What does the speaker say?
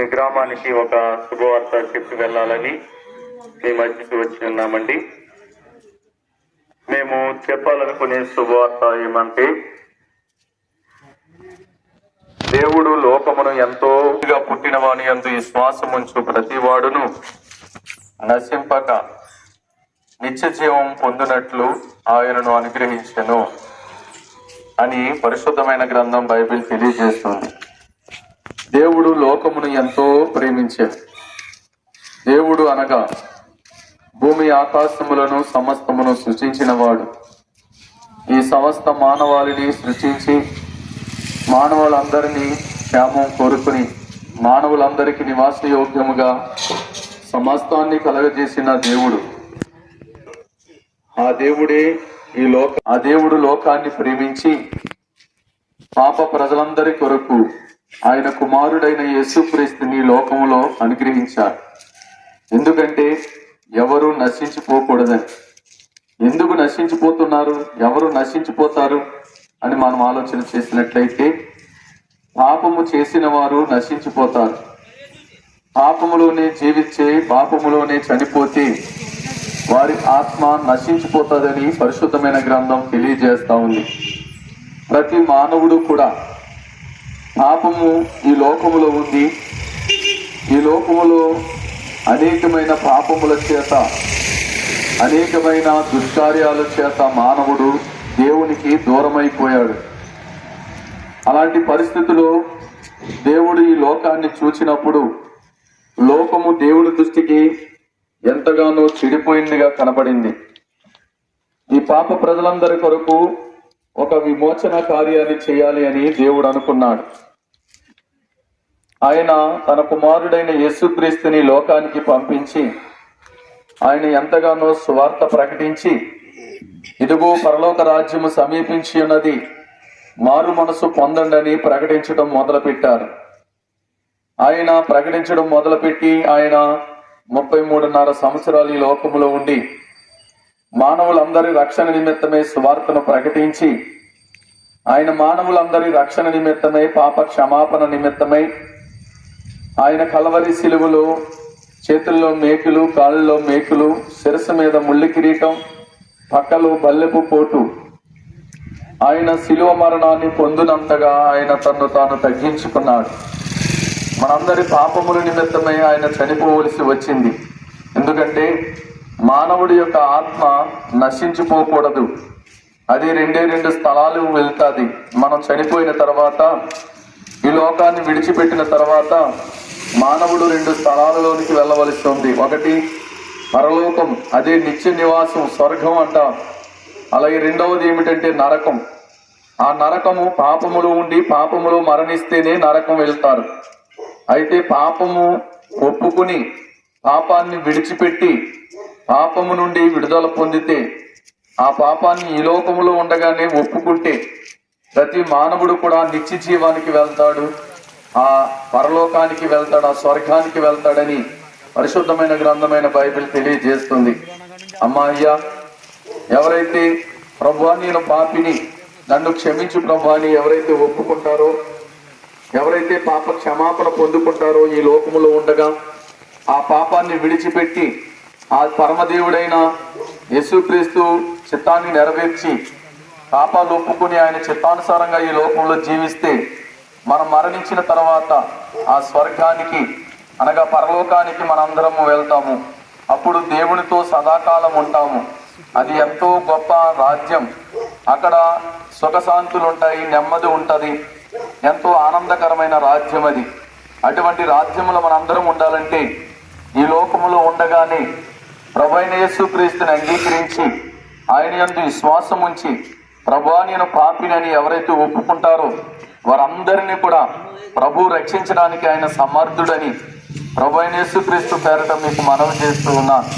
మీ గ్రామానికి ఒక శుభవార్త చెప్పి వెళ్ళాలని మీ మధ్యకి వచ్చి ఉన్నామండి. మేము చెప్పాలనుకునే శుభవార్త ఏమంటే దేవుడు లోకమును ఎంతో పుట్టిన అందు ఎందు విశ్వాసం ఉంచు ప్రతి వాడును నశింపక నిత్య జీవం పొందినట్లు ఆయనను అనుగ్రహించను అని పరిశుద్ధమైన గ్రంథం బైబిల్ తెలియజేస్తుంది. దేవుడు లోకమును ఎంతో ప్రేమించాడు. దేవుడు అనగా భూమి ఆకాశములను సమస్తమును సృష్టించిన వాడు ఈ సమస్త మానవాళిని సృష్టించి మానవులందరినీ క్షేమం కోరుకుని మానవులందరికీ నివాసయోగ్యముగా సమస్తాన్ని కలగజేసిన దేవుడు. ఆ దేవుడే ఈ లోక ఆ దేవుడు లోకాన్ని ప్రేమించి పాప ప్రజలందరి కొరకు ఆయన కుమారుడైన యేసుక్రీస్తుని లోకములో అనుగ్రహించారు ఎందుకంటే ఎవరు నశించిపోకూడదని. ఎందుకు నశించిపోతున్నారు? ఎవరు నశించిపోతారు? అని మనం ఆలోచన చేసినట్లయితే పాపము చేసిన వారు నశించిపోతారు. పాపములోనే జీవించే పాపములోనే చనిపోతే వారి ఆత్మ నశించిపోతుందని పరిశుద్ధమైన గ్రంథం తెలియజేస్తా ఉంది. ప్రతి మానవుడు కూడా పాపము ఈ లోకములో ఉంది. ఈ లోకములో అనేకమైన పాపముల చేత అనేకమైన దుష్కార్యాల చేత మానవుడు దేవునికి దూరమైపోయాడు. అలాంటి పరిస్థితిలో దేవుడు ఈ లోకాన్ని చూచినప్పుడు లోకము దేవుడి దృష్టికి ఎంతగానో చెడిపోయిందిగా కనబడింది. ఈ పాప ప్రజలందరి కొరకు ఒక విమోచన కార్యాన్ని చేయాలి అని దేవుడు అనుకున్నాడు. ఆయన తన కుమారుడైన యేసుక్రీస్తుని లోకానికి పంపించి ఆయన ఎంతగానో స్వార్థ ప్రకటించి ఇదిగో పరలోక రాజ్యము సమీపించి ఉన్నది మారు మనసు పొందండి ప్రకటించడం మొదలుపెట్టారు. ఆయన ప్రకటించడం మొదలుపెట్టి ఆయన ముప్పై మూడున్నర సంవత్సరాలు ఈ లోకములో ఉండి మానవులందరి రక్షణ నిమిత్తమే సువార్తను ప్రకటించి ఆయన మానవులందరి రక్షణ నిమిత్తమై పాప క్షమాపణ నిమిత్తమై ఆయన కలవరి సిలువలో చేతుల్లో మేకులు కాళ్ళలో మేకులు శిరస్సు మీద ముళ్ళి కిరీటం పక్కలో బల్లెపు పోటు. ఆయన శిలువ మరణాన్ని పొందినంతగా ఆయన తను తాను తగ్గించుకున్నాడు. మనందరి పాపముల నిమిత్తమై ఆయన చనిపోవలసి వచ్చింది. ఎందుకంటే మానవుడి యొక్క ఆత్మ నశించిపోకూడదు. అది రెండే రెండు స్థలాలు వెళ్తాది. మనం చనిపోయిన తర్వాత ఈ లోకాన్ని విడిచిపెట్టిన తర్వాత మానవుడు రెండు స్థలాలలోనికి వెళ్ళవలసి ఉంది. ఒకటి పరలోకం అదే నిత్య నివాసం స్వర్గం అంటాం. అలాగే రెండవది ఏమిటంటే నరకం. ఆ నరకము పాపములో ఉండి పాపములో మరణిస్తేనే నరకం వెళ్తారు. అయితే పాపము ఒప్పుకుని పాపాన్ని విడిచిపెట్టి పాపము నుండి విడుదల పొందితే ఆ పాపాన్ని ఈ లోకములో ఉండగానే ఒప్పుకుంటే ప్రతి మానవుడు కూడా నిత్య జీవానికి వెళ్తాడు. ఆ పరలోకానికి వెళ్తాడు ఆ స్వర్గానికి వెళ్తాడని పరిశుద్ధమైన గ్రంథమైన బైబిల్ తెలియజేస్తుంది. అమ్మా అయ్యా ఎవరైతే ప్రభా నేను పాపిని నన్ను క్షమించు ప్రభాని ఎవరైతే ఒప్పుకుంటారో ఎవరైతే పాప క్షమాపణ పొందుకుంటారో ఈ లోకములో ఉండగా ఆ పాపాన్ని విడిచిపెట్టి ఆ పరమదేవుడైన యేసుక్రీస్తు చిత్తాన్ని నెరవేర్చి పాపాలు ఒప్పుకుని ఆయన చిత్తానుసారంగా ఈ లోకంలో జీవిస్తే మనం మరణించిన తర్వాత ఆ స్వర్గానికి అనగా పరలోకానికి మనందరము వెళ్తాము. అప్పుడు దేవునితో సదాకాలం ఉంటాము. అది ఎంతో గొప్ప రాజ్యం. అక్కడ సుఖశాంతులు ఉంటాయి నెమ్మది ఉంటుంది. ఎంతో ఆనందకరమైన రాజ్యం అది. అటువంటి రాజ్యంలో మనందరం ఉండాలంటే ఈ లోకములో ఉండగానే ప్రభైన యేసుక్రీస్తుని అంగీకరించి ఆయన యందు విశ్వాసం ఉంచి ప్రభా నేను పాపినని ఎవరైతే ఒప్పుకుంటారో వారందరినీ కూడా ప్రభు రక్షించడానికి ఆయన సమర్థుడని ప్రభు అయిన యేసుక్రీస్తు పేరట మీకు మనవి చేస్తూ ఉన్నాను.